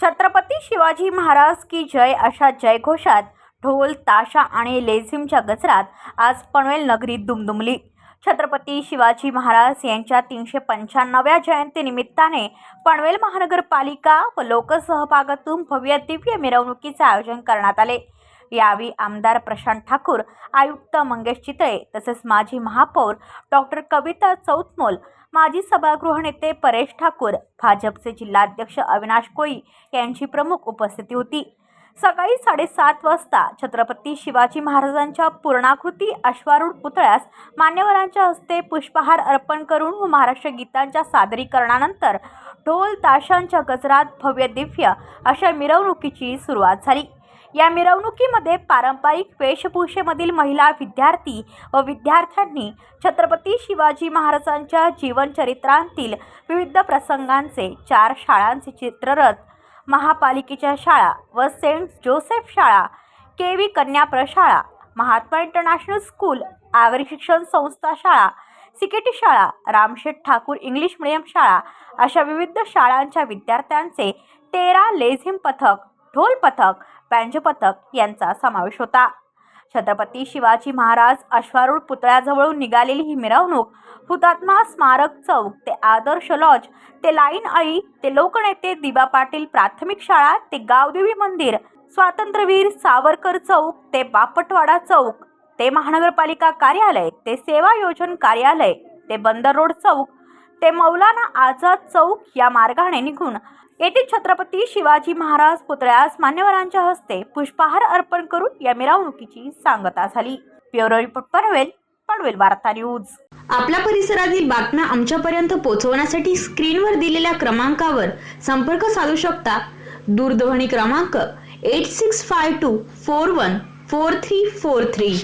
छत्रपति शिवाजी महाराज की जय अशा जय जयघोषात ढोल ताशा आणि लेझिमच्या गजरात आज पनवेल नगरी दुमदुमली. छत्रपती शिवाजी महाराज यांच्या तीनशे पंच्याण्णव्या जयंतीनिमित्ताने पनवेल महानगरपालिका व लोकसहभागातून भव्य दिव्य मिरवणुकीचे आयोजन करण्यात आले. यावेळी आमदार प्रशांत ठाकूर आयुक्त मंगेश चितळे तसेच माजी महापौर डॉक्टर कविता चौतमोल माजी सभागृह नेते परेश ठाकूर भाजपचे जिल्हाध्यक्ष अविनाश कोळी यांची प्रमुख उपस्थिती होती. सकाळी साडेसात वाजता छत्रपती शिवाजी महाराजांच्या पूर्णाकृती अश्वारूढ पुतळ्यास मान्यवरांच्या हस्ते पुष्पहार अर्पण करून व महाराष्ट्र गीतांच्या सादरीकरणानंतर ढोल ताशांच्या गजरात भव्य दिव्य अशा मिरवणुकीची सुरुवात झाली. या मिरवणुकीमध्ये पारंपरिक वेशभूषेमधील महिला विद्यार्थी व विद्यार्थ्यांनी छत्रपती शिवाजी महाराजांच्या जीवनचरित्रांतील विविध प्रसंगांचे चार शाळांचे चित्ररथ महापालिकेच्या शाळा व सेंट जोसेफ शाळा के व्ही कन्या प्रशाळा महात्मा इंटरनॅशनल स्कूल आगरी शिक्षण संस्था शाळा सिकेटी शाळा रामशेठ ठाकूर इंग्लिश मिडियम शाळा अशा विविध शाळांच्या विद्यार्थ्यांचे तेरा लेझिम पथक ढोल पथक बँजो पथक यांचा समावेश होता. छत्रपती शिवाजी महाराज अश्वारूढ पुतळ्याजवळून निघालेली ही मिरवणूक हुतात्मा स्मारक चौक ते आदर्श लॉज ते लाईन अळी ते लोकनेते दिबा पाटील प्राथमिक शाळा ते गावदेवी मंदिर स्वातंत्र्यवीर सावरकर चौक ते बापटवाडा चौक ते महानगरपालिका कार्यालय ते सेवा योजन कार्यालय ते बंदर रोड चौक ते मौलाना आझाद चौक या मार्गाने निघून येथे छत्रपती शिवाजी महाराज पुतळ्यास मान्यवरांच्या हस्ते पुष्पहार अर्पण करून या मिरवणुकीची सांगता झाली. ब्युरो रिपोर्ट पनवेल पनवेल वार्ता न्यूज. आपल्या परिसरातील बातम्या आमच्यापर्यंत पोहोचवण्यासाठी स्क्रीनवर दिलेल्या क्रमांकावर संपर्क साधू शकता. दूरध्वनी क्रमांक eight six five two four one four three four three